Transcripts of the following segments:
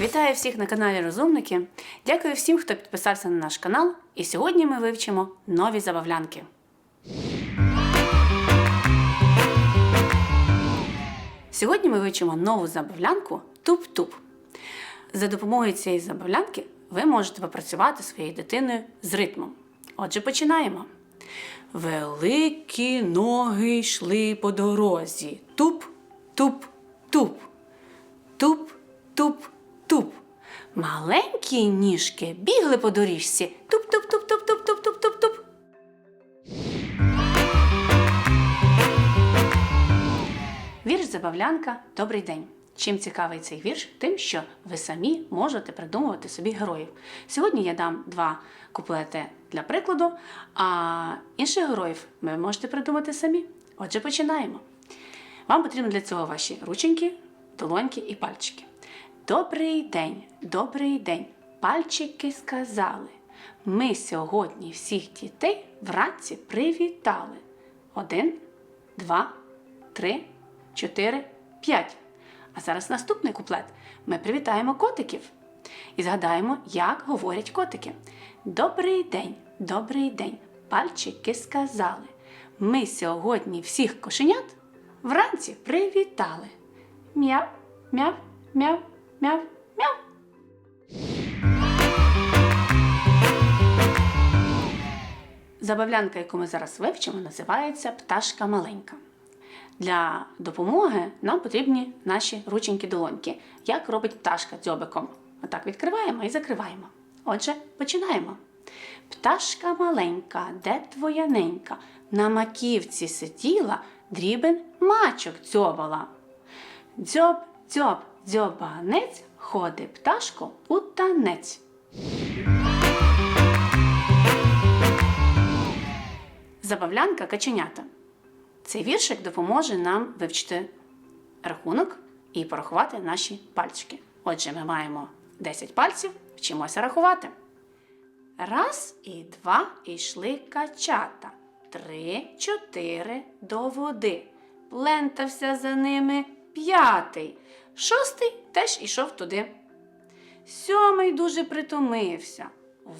Вітаю всіх на каналі Розумники. Дякую всім, хто підписався на наш канал. І сьогодні ми вивчимо нові забавлянки. Сьогодні ми вивчимо нову забавлянку Туп-туп. За допомогою цієї забавлянки ви можете попрацювати своєю дитиною з ритмом. Отже, починаємо. Великі ноги йшли по дорозі. Туп, туп, туп. Туп, туп, туп. Маленькі ніжки бігли по доріжці. Туп, туп, туп, туп, туп, туп, туп, туп, туп. Вірш Забавлянка Добрий день. Чим цікавий цей вірш? Тим, що ви самі можете придумувати собі героїв. Сьогодні я дам два куплети для прикладу, а інших героїв ви можете придумати самі. Отже, починаємо. Вам потрібно для цього ваші рученьки, долоньки і пальчики. Добрий день, добрий день. Пальчики сказали. Ми сьогодні всіх дітей вранці привітали. Один, два, три, чотири, п'ять. А зараз наступний куплет. Ми привітаємо котиків і згадаємо, як говорять котики. Добрий день, добрий день. Пальчики сказали. Ми сьогодні всіх кошенят вранці привітали. Мяв, мяв, мяв, мяв, мяв. Забавлянка, яку ми зараз вивчимо, називається пташка маленька. Для допомоги нам потрібні наші рученьки-долоньки. Як робить пташка дзьобиком? Отак відкриваємо і закриваємо. Отже, починаємо. Пташка маленька, де твоя ненька? На маківці сиділа, дрібен мачок дзьобала. Дзьоб, дзьоб, дзьобанець, ходить пташко у танець. Забавлянка каченята. Цей віршик допоможе нам вивчити рахунок і порахувати наші пальчики. Отже, ми маємо 10 пальців, вчимося рахувати. Раз і два йшли качата. Три, чотири до води. Плентався за ними п'ятий. Шостий теж ішов туди. Сьомий дуже притомився.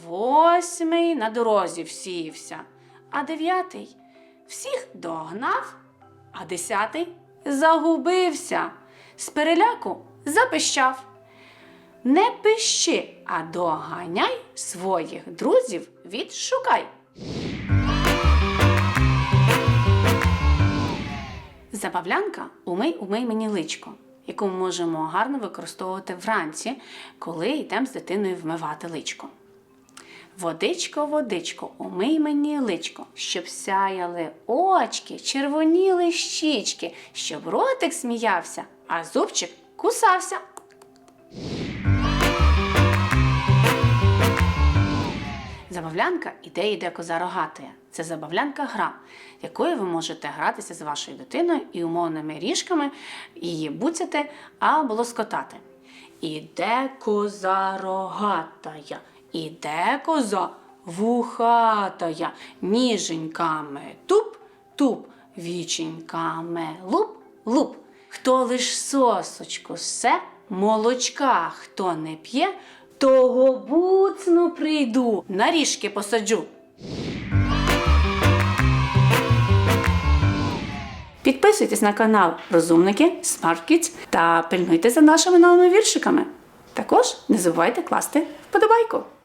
Восьмий на дорозі всівся. А дев'ятий всіх догнав, а десятий загубився. З переляку запищав. Не пищи, а доганяй своїх друзів відшукай. Забавлянка умий умий мені личко, яку ми можемо гарно використовувати вранці, коли йдемо з дитиною вмивати личко. Водичко, водичко, умий мені личко, щоб сяяли очки, червоніли щічки, щоб ротик сміявся, а зубчик кусався. Забавлянка іде йде коза рогатая. Це забавлянка гра, якою ви можете гратися з вашою дитиною і умовними ріжками, її буцяти або лоскотати. Іде коза рогатая, іде коза вухатая, ніженьками туп-туп, віченьками луп-луп. Хто лиш сосочку все, молочка хто не п'є, того буцну прийду, на ріжки посаджу. Підписуйтесь на канал Розумники Smart та пильнуйте за нашими новими віршиками. Також не забувайте класти вподобайку.